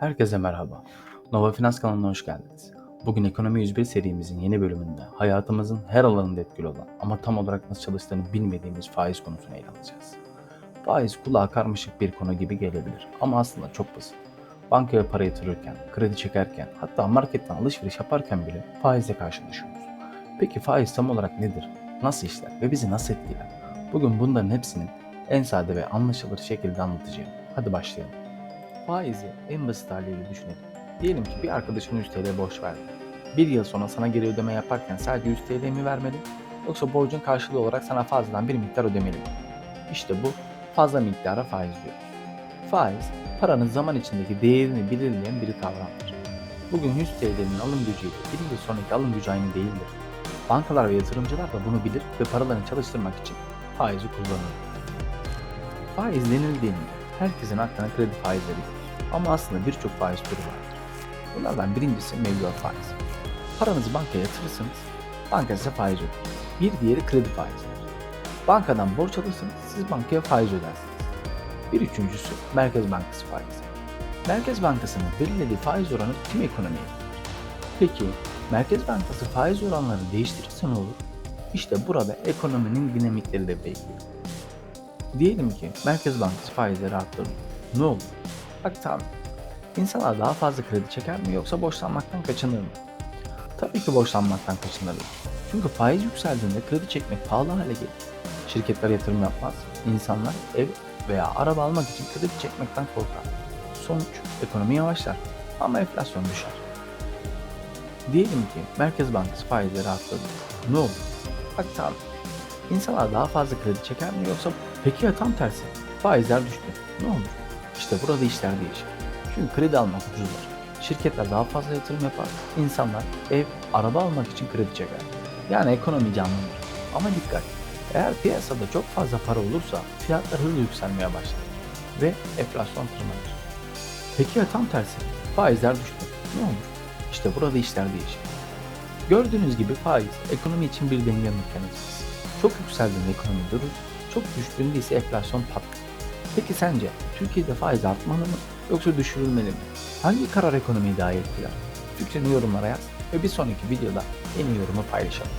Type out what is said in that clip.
Herkese merhaba. Nova Finans kanalına hoş geldiniz. Bugün Ekonomi 101 serimizin yeni bölümünde hayatımızın her alanında etkili olan ama tam olarak nasıl çalıştığını bilmediğimiz faiz konusunu ele alacağız. Faiz kulağa karmaşık bir konu gibi gelebilir ama aslında çok basit. Bankaya para yatırırken, kredi çekerken, hatta marketten alışveriş yaparken bile faizle karşılaşıyoruz. Peki faiz tam olarak nedir? Nasıl işler ve bizi nasıl etkiler? Bugün bunların hepsinin en sade ve anlaşılır şekilde anlatacağım. Hadi başlayalım. Faizi en basit haliyle düşünelim. Diyelim ki bir arkadaşın 100 TL borç verdi. Bir yıl sonra sana geri ödeme yaparken sadece 100 TL mi vermeli yoksa borcun karşılığı olarak sana fazladan bir miktar ödemeli mi? İşte bu fazla miktara faiz diyoruz. Faiz, paranın zaman içindeki değerini belirleyen bir kavramdır. Bugün 100 TL'nin alım gücüyle bir yıl sonraki alım gücü aynı değildir. Bankalar ve yatırımcılar da bunu bilir ve paralarını çalıştırmak için faizi kullanır. Faiz denildiğinde herkesin aklına kredi faizleri. Ama aslında birçok faiz türü vardır. Bunlardan birincisi mevduat faizi. Paranızı bankaya yatırırsınız, banka size faiz öder. Bir diğeri kredi faizidir. Bankadan borç alırsınız, siz bankaya faiz ödersiniz. Bir üçüncüsü Merkez Bankası faizi. Merkez Bankası'nın belirlediği faiz oranı tüm ekonomiye yayılır. Peki Merkez Bankası faiz oranlarını değiştirirse ne olur? İşte burada ekonominin dinamikleri de belirliyor. Diyelim ki Merkez Bankası faizleri arttırdı. Ne olur? Bak tamam. İnsanlar daha fazla kredi çeker mi yoksa borçlanmaktan kaçınır mı? Tabii ki borçlanmaktan kaçınırlar. Çünkü faiz yükseldiğinde kredi çekmek pahalı hale gelir. Şirketler yatırım yapmaz. İnsanlar ev veya araba almak için kredi çekmekten korkar. Sonuç ekonomi yavaşlar ama enflasyon düşer. Diyelim ki Merkez Bankası faizleri arttırdı. Ne olur? Bak tamam. İnsanlar daha fazla kredi çeker mi yoksa peki ya tam tersi? Faizler düştü. Ne olur? İşte burada işler değişir. Çünkü kredi almak ucuzlar. Şirketler daha fazla yatırım yapar. İnsanlar ev, araba almak için kredi çeker. Yani ekonomi canlanır. Ama dikkat! Eğer piyasada çok fazla para olursa fiyatlar hızlı yükselmeye başlar. Ve enflasyon tırmanır. Peki ya tam tersi? Faizler düştü. Ne olur? İşte burada işler değişir. Gördüğünüz gibi faiz ekonomi için bir denge mekanizması. Çok yükseldiğinde ekonomi durur, çok düştüğünde ise enflasyon patlar. Peki sence Türkiye'de faiz artmalı mı yoksa düşürülmeli mi? Hangi karar ekonomiyi daha etkiler? Fikrini yorumlara yaz ve bir sonraki videoda en iyi yorumu paylaşalım.